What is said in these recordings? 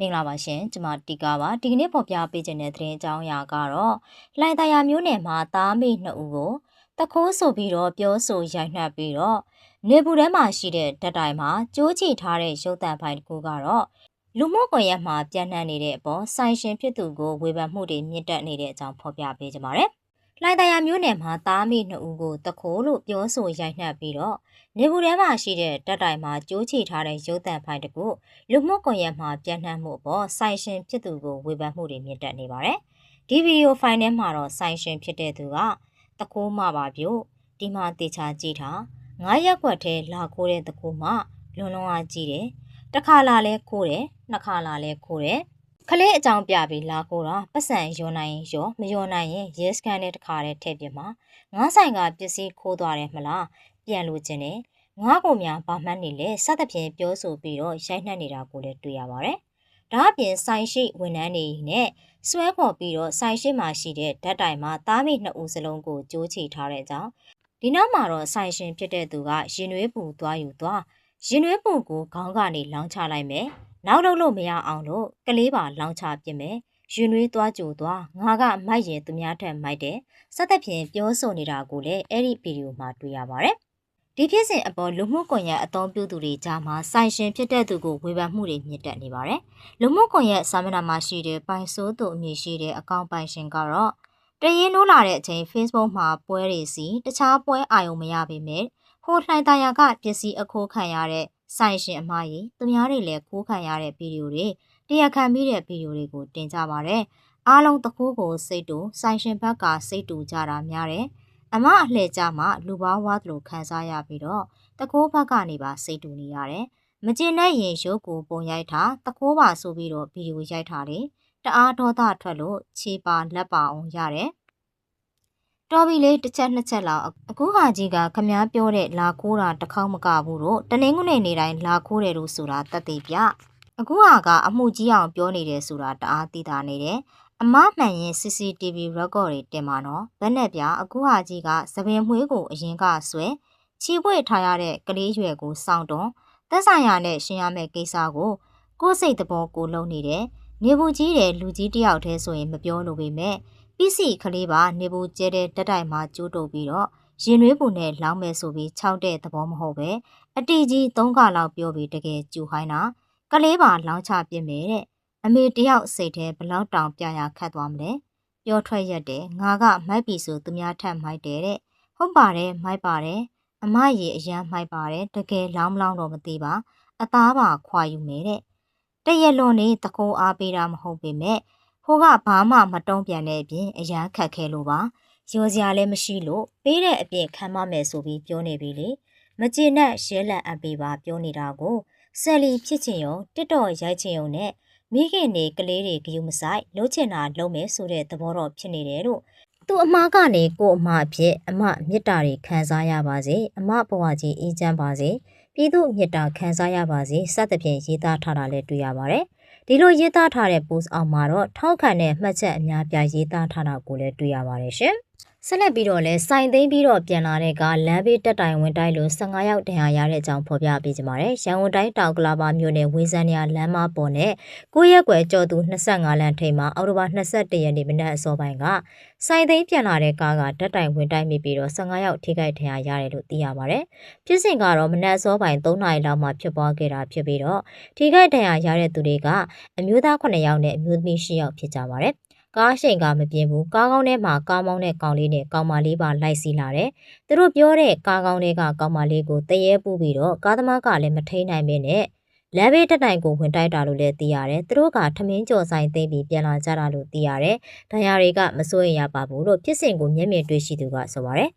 မင်္ဂလာပါရှင်ကျွန်မတီကာပါဒီကနေ့ပေါ်ပြပေးခြင်းတဲ့သတင်းအကြောင်းအရာကတော့လှိုင်သာယာမျိုးနယ်မှာသားမိနှစ်ဦးကိုတခိုးဆိုပြီးတော့ပြောဆိုရိုက်နှက်ပြီးတော့နေပူထဲမှာရှိတဲ့ဓာတ်တိုင်မှာကြိုးချီထားတဲ့ရုပ်သံဖိုင်တစ်ခုကတော့လူမှုကွန်ရက်မှာပြန့်နှံ့နေတဲ့အပေါ်ဆိုင်ရှင်ဖြစ်သူကိုဝေဖန်မှုတွေမြင့်တက်နေတဲ့အကြောင်းဖော်ပြပေးကြပါမယ်။ လှိုင်သာယာမျိုးနယ်မှာသားမိနှစ်ဦးကိုတခိုးလို့ပြောဆိုရိုက်နှက်ပြီးတော့နေပူထဲမှာရှိတဲ့တပ်တိုင်မှာကြိုးချီထားတဲ့ရုပ်သံဖိုင်တကူလူမှုကွန်ရက်မှာပြန့်နှံ့မှုပေါ်ဆိုင်ရှင်ဖြစ်သူကိုဝေဖန်မှုတွေမြင့်တက်နေပါတယ်။ဒီဗီဒီယိုဖိုင်ထဲမှာတော့ဆိုင်ရှင်ဖြစ်တဲ့သူကတကိုးမပါပြုတ်ဒီမှာတေချာကြည့်ထားငါးရက်ွက်ထဲလာခိုးတဲ့တကိုးမလွန်လွန်အားကြည့်တယ်။တစ်ခါလာလဲခိုးတယ်နှစ်ခါလာလဲခိုးတယ်။ ကလေးအကြောင်းပြပြီးလာခိုးတာပတ်စံရောနိုင်ရင်ရောမရောနိုင်ရင်ရဲစကန်နဲ့တခါတည်းထည့်ပြမှာငါးဆိုင်ကပစ္စည်းခိုးသွားတယ်မလားပြန်လို့ခြင်းနဲ့ငါးကိုများဗာမှတ်နေလဲစသဖြင့်ပြောဆိုပြီးတော့ရိုက်နှက်နေတာကိုလည်းတွေ့ရပါတယ်။ဒါအပြင်ဆိုင်ရှိဝန်ထမ်းတွေနဲ့ဆွဲခေါ်ပြီးတော့ဆိုင်ရှိမှာရှိတဲ့ဓာတ်တိုင်မှာသားမိနှစ်ဦးစလုံးကိုကြိုးချီထားတဲ့အကြောင်းဒီနောက်မှာတော့ဆိုင်ရှင်ဖြစ်တဲ့သူကရင်နွေးပူသွားယူသွားရင်နွေးပူကိုခေါင်းကနေလောင်းချလိုက်မယ်။ နောက်တော့လို့မရအောင်လို့ကလေးပါလောင်းချပြစ်မယ်။ရင်နွေးသွားကြိုသွားငါကမိုက်ရင်သူများထက်မိုက်တယ်စသဖြင့်ပြောဆိုနေတာကိုလည်းအဲ့ဒီဗီဒီယိုမှာတွေ့ရပါတယ်ဒီဖြစ်စဉ်အပေါ်လူမှုကွန်ရက်အသုံးပြုသူတွေကြားမှာဆိုင်ရှင်ဖြစ်တဲ့သူကိုဝေဖန်မှုတွေမြင့်တက်နေပါတယ်။လူမှုကွန်ရက်စာမျက်နှာမှာရှိတဲ့ပိုင်ဆိုးသူအမည်ရှိတဲ့အကောင့်ပိုင်ရှင်ကတော့တရင်နိုးလာတဲ့အချိန် Facebook မှာပွဲတွေစီတခြားပွဲအာရုံမရပေမဲ့ဟိုလှိုင်သာယာကပစ္စည်းအခိုးခံရတဲ့ ဆိုင်ရှင်အမကြီးသူများတွေလည်းခိုးခံရတဲ့ဗီဒီယိုတွေတရားခံပြီးတဲ့ဗီဒီယိုတွေကိုတင်ကြပါတယ်။အားလုံးတခိုးကိုစိတ်တူဆိုင်ရှင်ဘက်ကစိတ်တူကြတာများတယ်။အမအလှည့်ကြမှာလူပေါင်းဝါသလိုခံစားရပြီးတော့တကိုးဘက်ကနေပါစိတ်တူနေရတယ်။မကျင်တဲ့ရင်ရုပ်ကိုပုံရိုက်တာတကိုးပါဆိုပြီးတော့ဗီဒီယိုရိုက်တာလေတအားဒေါသထွက်လို့ခြေပါလက်ပါအောင်ရတယ်။ တော်ပြီလေတစ်ချက်နှစ်ချက်လောက်အခုဟာကြီးကခမားပြောတဲ့လာခိုးတာတစ်ခေါက်မကဘူးတော့တနင်္ဂနွေနေ့တိုင်းလာခိုးတယ်လို့ဆိုတာတတ်သိပြအခုဟာကအမှုကြီးအောင်ပြောနေတယ်ဆိုတာတအားသိတာနေတယ်အမမှန်ရင် CCTV record တွေတင်ပါနော်။ဗက်နဲ့ပြအခုဟာကြီးကသပင်မွှေးကိုအရင်ကဆွဲချီပွေထားရတဲ့ကလေးရွယ်ကိုစောင့်တွန်းသက်ဆိုင်ရာနဲ့ရှင်းရမယ့်ကိစ္စကိုကိုယ်စိတ်တဘောကိုလုံနေတယ်။နေဘူးကြီးတဲ့လူကြီးတယောက်တည်းဆိုရင်မပြောလို့ပေမဲ့ ပစ္စည်းကလေးပါနေဘူးကျဲတဲ့တက်တိုင်မှာကျိုးတုပ်ပြီးတော့ရင်နွေးပူနဲ့လောင်းမဲ့ဆိုပြီးခြောက်တဲ့သဘောမဟုတ်ပဲအတီကြီး၃ခါလောက်ပြောပြီးတကယ်ကျူဟိုင်းတာကလေးပါလောင်းချပြစ်မယ်တဲ့အမေတယောက်စိတ်ထဲဘလောက်တောင်ပြရခတ်သွားမလဲပြောထွက်ရက်တယ်ငါကမိုက်ပြီဆိုသူများထက်မိုက်တယ်တဲ့ဟုတ်ပါတယ်မိုက်ပါတယ်အမရေအရန်မိုက်ပါတယ်တကယ်လောင်းမလောင်းတော့မသိပါအသားပါခွာယူမယ်တဲ့တရက်လွန်နေတကိုးအားပေးတာမဟုတ်ပေမဲ့ ဟိုကဘာမှမတုံးပြန်တဲ့အပြင်အရန်ခတ်ခဲလို့ပါရောစရာလည်းမရှိလို့ပေးတဲ့အပြင်ခံမမယ်ဆိုပြီးပြောနေပြီလေမကျေနပ်ရဲလန့်အပ်ပေးပါပြောနေတာကိုဆယ်လီဖြစ်ချင်ရောတစ်တော်ရိုက်ချင်ရောနဲ့မိခင်တွေကလေးတွေဂယုမဆိုင်လှုပ်ချင်တာလုပ်မယ်ဆိုတဲ့သဘောတော့ဖြစ်နေတယ်လို့သူအမားကနေကိုအမအဖြစ်အမမေတ္တာတွေခံစားရပါစေအမဘဝကြီးအေးချမ်းပါစေပြည်သူမေတ္တာခံစားရပါစေစသဖြင့်ရေးသားထားတာလည်းတွေ့ရပါတယ် ဒီလိုရေးသားထားတဲ့ post အောက်မှာတော့ထောက်ခံတဲ့မှတ်ချက်အများပြားရေးသားထားတာကိုလည်းတွေ့ရပါတယ်ရှင် ဆက်လက်ပြီးတော့လဲစိုင်သိမ်းပြီးတော့ပြန်လာတဲ့ကလမ်းဘေးတက်တိုင်ဝင်တိုက်လို့15ယောက်တန်ရာရတဲ့အကြောင်းဖော်ပြပေးကြပါမယ်။ရန်ကုန်တိုင်းတောင်ကလာပါမြို့နယ်ဝင်းစန်းရလမ်းမပေါ်နဲ့ကိုရက်ွယ်ကျော်သူ25လမ်းထိပ်မှာအောက်တိုဘာ22ရက်နေ့မနက်အစောပိုင်းကစိုင်သိမ်းပြန်လာတဲ့ကားကတက်တိုင်ဝင်တိုက်မိပြီးတော့15ယောက်ထိခိုက်ဒဏ်ရာရတယ်လို့သိရပါတယ်။ဖြစ်စဉ်ကတော့မနက်အစောပိုင်း3နာရီလောက်မှဖြစ်ပွားခဲ့တာဖြစ်ပြီးတော့ထိခိုက်ဒဏ်ရာရတဲ့သူတွေကအမျိုးသား9ယောက်နဲ့အမျိုးသမီး10ယောက်ဖြစ်ကြပါတယ်။ ကားရှိန်ကမပြင်းဘူးကားကောင်းထဲမှာကားမောင်းတဲ့ကောင်လေးနဲ့ကောင်မလေးပါလိုက်စီလာတယ်သူတို့ပြောတဲ့ကားကောင်းတွေကကောင်မလေးကိုတရေပူပြီးတော့ကားသမားကလည်းမထိန်နိုင်မင်းနဲ့လမ်းဘေးတက်တိုင်ကိုဝင်တိုက်တာလို့လည်းသိရတယ်သူတို့ကထမင်းကြော်ဆိုင်သိမ်းပြီးပြန်လာကြတာလို့သိရတယ်ဒဏ်ရာတွေကမစိုးရင်ရပါဘူးလို့ဖြစ်စဉ်ကိုမျက်မြင်တွေ့ရှိသူကဆိုပါတယ်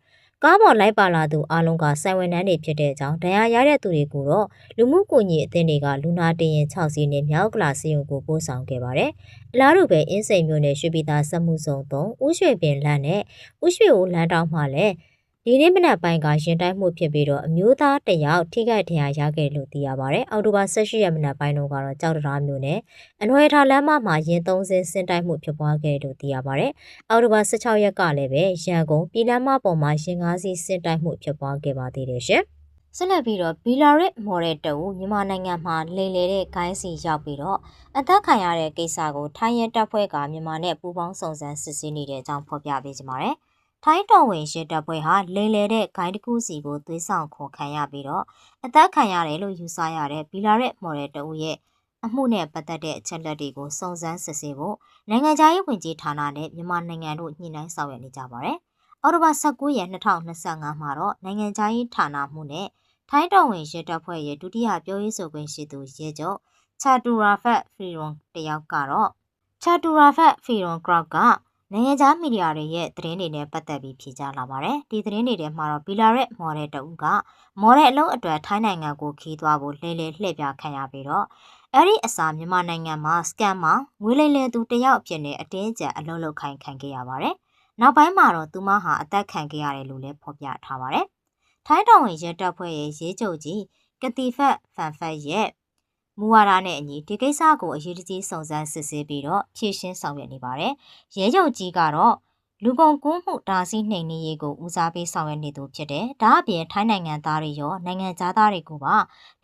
ကားပေါ်လိုက်ပါလာသူအလုံးကစိုင်ဝန်နှန်းတွေဖြစ်တဲ့အကြောင်းဒဏ်ရာရတဲ့သူတွေကိုတော့လူမှုကွန်ရက်အသင်းတွေကလူနာတင်ရင်6စီးနဲ့မြောက်ကလာစီယုံကိုပို့ဆောင်ခဲ့ပါတယ်။အလားတူပဲအင်းစိန်မြို့နယ်ရွှေပြည်သာစက်မှုစုံ3ဦးရွှေပင်လမ်းနဲ့ဦးရွှေဦးလမ်းတောင်းမှလည်း ဒီနေ့မနက်ပိုင်းကရင်တိုက်မှုဖြစ်ပြီးတော့အမျိုးသားတယောက်ထိခိုက်ဒဏ်ရာရခဲ့လို့သိရပါတယ်။အောက်တိုဘာ18ရက်မနက်ပိုင်းတော့ကတော့ကြောက်တရားမျိုးနဲ့အနွယ်ထားလမ်းမမှာရင်သုံးစင်းဆင်းတိုက်မှုဖြစ်ပွားခဲ့လို့သိရပါတယ်။အောက်တိုဘာ16ရက်ကလည်းပဲရန်ကုန်ပြည်လမ်းမပေါ်မှာရင်ငါးစီးဆင်းတိုက်မှုဖြစ်ပွားခဲ့ပါသေးတယ်ရှင်။ဆက်လက်ပြီးတော့ဘီလာရစ်မော်ဒယ်တူမြန်မာနိုင်ငံမှာလိမ်လည်တဲ့ဂိုင်းစီရောက်ပြီးတော့အသက်ခံရတဲ့ကိစ္စကိုထိုင်းရဲတပ်ဖွဲ့ကမြန်မာနဲ့ပူးပေါင်းစုံစမ်းစစ်ဆေးနေတဲ့အကြောင်းဖော်ပြပေးကြပါမယ်။ ထိုင်းတော်ဝင်ရဲတပ်ဖွဲ့ဟာလိမ်လည်တဲ့ဂိုင်းတစ်ခုစီကိုသွေးဆောင်ခေါ်ခံရပြီးတော့အသက်ခံရတယ်လို့ယူဆရတဲ့ဘီလာရစ်မော်ဒယ်တူရဲ့အမှုနဲ့ပတ်သက်တဲ့အချက်လက်တွေကိုစုံစမ်းစစ်ဆေးဖို့နိုင်ငံခြားရေးဝန်ကြီးဌာနနဲ့မြန်မာနိုင်ငံတို့ညှိနှိုင်းဆောင်ရွက်နေကြပါတယ်။အော်တိုဘာ19ရက်2025မှာတော့နိုင်ငံခြားရေးဌာနမှုနဲ့ထိုင်းတော်ဝင်ရဲတပ်ဖွဲ့ရဲ့ဒုတိယပြောရေးဆိုခွင့်ရှိသူရဲချုပ်ချာတူရာဖတ်ဖီရွန်တယောက်ကတော့ချာတူရာဖတ်ဖီရွန်ဂရော့က နိုင်ငံခြားမီဒီယာတွေရဲ့သတင်းတွေနဲ့ပတ်သက်ပြီးဖြေကြားလာပါတယ်။ဒီသတင်းတွေထဲမှာတော့ဘီလာရက်မော်ဒယ်တဦးကမော်ဒယ်အလုံးအတွက်ထိုင်းနိုင်ငံကိုခီးသွားဖို့လဲလဲလှည့်ပြခံရပြီးတော့အဲ့ဒီအစာမြန်မာနိုင်ငံမှာစကန်မှာငွေလိမ်လည်သူတယောက်အဖြစ်နဲ့အတင်းကျပ်အလုပ်လုပ်ခိုင်းခံခဲ့ရပါတယ်။နောက်ပိုင်းမှာတော့သူမဟာအသက်ခံခဲ့ရတယ်လို့လည်းဖော်ပြထားပါတယ်။ထိုင်းတော်ဝင်ရဲတပ်ဖွဲ့ရဲ့ရေးချုပ်ကြီးကတိဖတ်ဖန်ဖတ်ရဲ့ မူဝါဒနဲ့အညီဒီကိစ္စကိုအရေးတကြီးစုံစမ်းစစ်ဆေးပြီးတော့ဖြည့်ရှင်းဆောင်ရွက်နေပါတယ်။ရဲချုပ်ကြီးကတော့လူကုန်ကူးမှုဒါစီနှိမ်နင်းရေးကိုဦးစားပေးဆောင်ရွက်နေသူဖြစ်တယ်။ဒါအပြင်ထိုင်းနိုင်ငံသားတွေရောနိုင်ငံသားတွေကိုပါ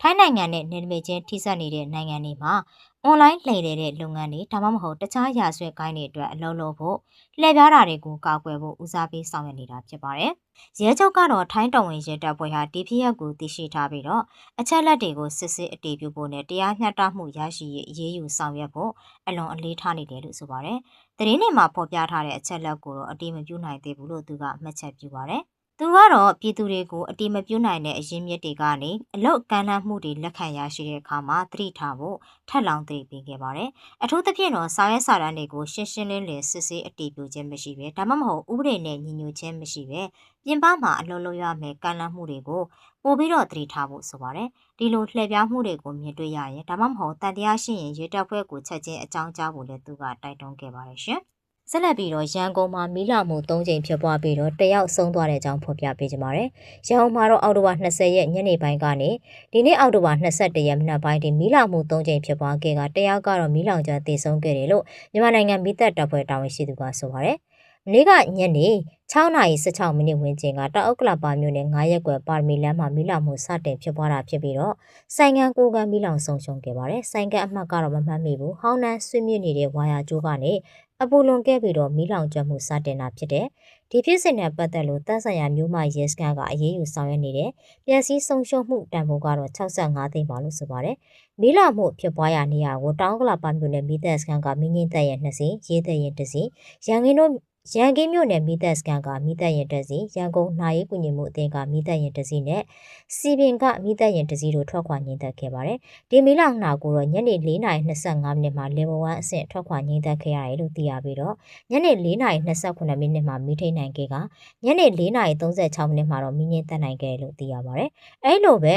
ထိုင်းနိုင်ငံနဲ့နယ်နိမိတ်ချင်းထိစပ်နေတဲ့နိုင်ငံတွေမှာအွန်လိုင်းလှည့်တဲ့လုပ်ငန်းတွေဒါမှမဟုတ်တခြားရာဇဝတ်ကိုင်းတွေအတွက်အလုပ်လုပ်ဖို့လှည့်ပြားတာတွေကိုကာကွယ်ဖို့ဦးစားပေးဆောင်ရွက်နေတာဖြစ်ပါတယ်။ ရဲချုပ်ကတော့ထိုင်းတော်ဝင်ရဲတပ်ဖွဲ့ဟာဒီဖြစ်ရပ်ကိုသိရှိထားပြီးတော့အချက်လက်တွေကိုစစ်ဆေးအတည်ပြုဖို့နဲ့တရားမျှတမှုရရှိရေးအရေးယူဆောင်ရွက်ဖို့အလွန်အလေးထားနေတယ်လို့ဆိုပါတယ်။သတင်းတွေမှာဖော်ပြထားတဲ့အချက်လက်ကိုတော့အတည်မပြုနိုင်သေးဘူးလို့သူကမှတ်ချက်ပြုပါတယ်။ သူကတော့ပြည်သူတွေကိုအတိမပြုနိုင်တဲ့အရင်းမြစ်တွေကနေအလုတ်ကမ်းလှမ်းမှုတွေလက်ခံရရှိတဲ့အခါမှာသတိထားဖို့ထပ်လောင်းသိပေးခဲ့ပါတယ်။အထူးသဖြင့်တော့စာရဲစာတမ်းတွေကိုရှင်းရှင်းလင်းလင်းစစ်ဆေးအတည်ပြုခြင်းမရှိဘဲဒါမှမဟုတ်ဥပဒေနဲ့ညီညွတ်ခြင်းမရှိဘဲပြင်ပမှာအလုပ်လုပ်ရမယ်ကမ်းလှမ်းမှုတွေကိုပို့ပြီးတော့သတိထားဖို့ဆိုပါတယ်။ဒီလိုလှည့်ပြားမှုတွေကိုမြင်တွေ့ရရင်ဒါမှမဟုတ်တန်တရားရှိရင်ရေတပ်ဖွဲ့ကိုချက်ချင်းအကြောင်းကြားဖို့လည်းသူကတိုက်တွန်းခဲ့ပါတယ်ရှင်။ ဆက်လက်ပြီးတော့ရန်ကုန်မှာမီးလောင်မှု၃ကြိမ်ဖြစ်ပွားပြီးတော့တယောက်ဆုံးသွားတဲ့အကြောင်းဖော်ပြပေးကြပါမယ်။ရန်ကုန်မှာတော့အောက်တိုဘာ20ရက်ညနေပိုင်းကနေဒီနေ့အောက်တိုဘာ22ရက်မနက်ပိုင်းဒီမီးလောင်မှု၃ကြိမ်ဖြစ်ပွားခဲ့ကတယောက်ကတော့မီးလောင်ကျသေဆုံးခဲ့တယ်လို့မြန်မာနိုင်ငံမိသက်တပ်ဖွဲ့တာဝန်ရှိသူကဆိုပါတယ်။မနေ့ကညနေ6:16မိနစ်ဝန်းကျင်ကတောက်အုပ်ကလပါမြို့နယ်9ရက်ကွယ်ပါရမီလမ်းမှာမီးလောင်မှုစတင်ဖြစ်ပွားတာဖြစ်ပြီးတော့ဆိုင်ငံကိုကမီးလောင်ဆုံးရှုံးခဲ့ပါတယ်။ဆိုင်ကအမှတ်ကတော့မမှတ်မိဘူး။ဟောင်းနှန်းဆွေးမြင့်နေတဲ့ဝါယာကျိုးကနေ အပူလွန်ခဲ့ပြီးတော့မီးလောင်ကျွမ်းမှုစတင်တာဖြစ်တယ်။ဒီဖြစ်စဉ်နဲ့ပတ်သက်လို့တပ်ဆိုင်ရာမျိုးမရဲစခန်းကအရေးယူဆောင်ရွက်နေတယ်။ပျက်စီးဆုံးရှုံးမှုတန်ဖိုးကတော့65သိန်းပါလို့ဆိုပါတယ်။မီးလောင်မှုဖြစ်ပွားရာနေရာကိုတောင်ကလာပါမြို့နယ်မီးတပ်စခန်းကမင်းငင်းတပ်ရဲ့2စီရေးတပ်ရဲ့1စီရန်ကင်းတို့ ရန်ကင်းမြို့နယ်မိသက်စကန်ကမိသက်ရင်တစီရန်ကုန်နှာရေးကုညီမှုအသင်းကမိသက်ရင်တစီနဲ့စီပင်ကမိသက်ရင်တစီတို့ထွက်ခွာငင်းသက်ခဲ့ပါတယ်။ဒီမီလောက်နှာကိုတော့ညနေ4:25မိနစ်မှာ level 1အဆင့်ထွက်ခွာငင်းသက်ခဲ့ရတယ်လို့သိရပြီးတော့ညနေ4:28မိနစ်မှာမိထိန်နိုင်ခဲ့ကညနေ4:36မိနစ်မှာတော့မိငင်းသက်နိုင်ခဲ့တယ်လို့သိရပါတယ်။အဲလိုပဲ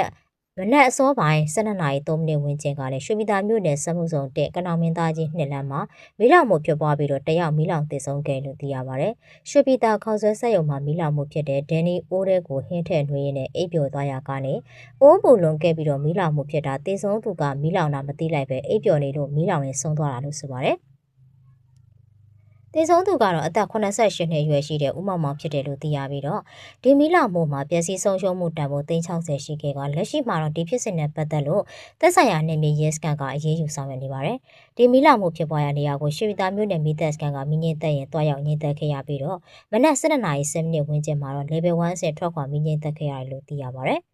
မနက်အစောပိုင်း12နာရီ3မိနစ်ဝန်းကျင်ကလည်းရွှေပြည်သာမြို့နယ်စမှုဆောင်တဲ့ကနောင်မင်းသားကြီးနှစ်လမ်းမှာမီးလောင်မှုဖြစ်ပွားပြီးတော့တယောက်မီးလောင်သေဆုံးခဲ့လို့သိရပါတယ်။ရွှေပြည်သာခေါဆွဲဆက်ရုံမှာမီးလောင်မှုဖြစ်တဲ့ဒန်နီအိုးတဲ့ကိုဟင်းထည့်နှွေးရင်းနဲ့အိပ်ပျော်သွားရာကနေအိုးပူလွန်ခဲ့ပြီးတော့မီးလောင်မှုဖြစ်တာသေဆုံးသူကမီးလောင်တာမသိလိုက်ပဲအိပ်ပျော်နေလို့မီးလောင်ရင်ဆုံးသွားတာလို့ဆိုပါတယ်။ တေဆုံးသူကတော့အသက်88နှစ်အရွယ်ရှိတဲ့ဦးမောင်မောင်ဖြစ်တယ်လို့သိရပြီးတော့ဒီမီလာမို့မှာပျက်စီးဆုံးရှုံးမှုတန်ဖိုး360ရှိခဲ့ကလက်ရှိမှာတော့ဒီဖြစ်စဉ်နဲ့ပတ်သက်လို့သက်ဆိုင်ရာနေမြေရဲစကန်ကအရေးယူဆောင်ရွက်နေပါတယ်။ဒီမီလာမို့ဖြစ်ပွားရာနေရာကိုရွှေပြည်သာမြို့နယ်မီသက်စကန်ကမိငင်းသက်ရင်တွားရောက်ငင်းသက်ခဲ့ရပြီးတော့မနက်7:10မိနစ်ဝန်းကျင်မှာတော့ level 1ဆင့်ထွက်ခွာမိငင်းသက်ခဲ့ရတယ်လို့သိရပါတယ်။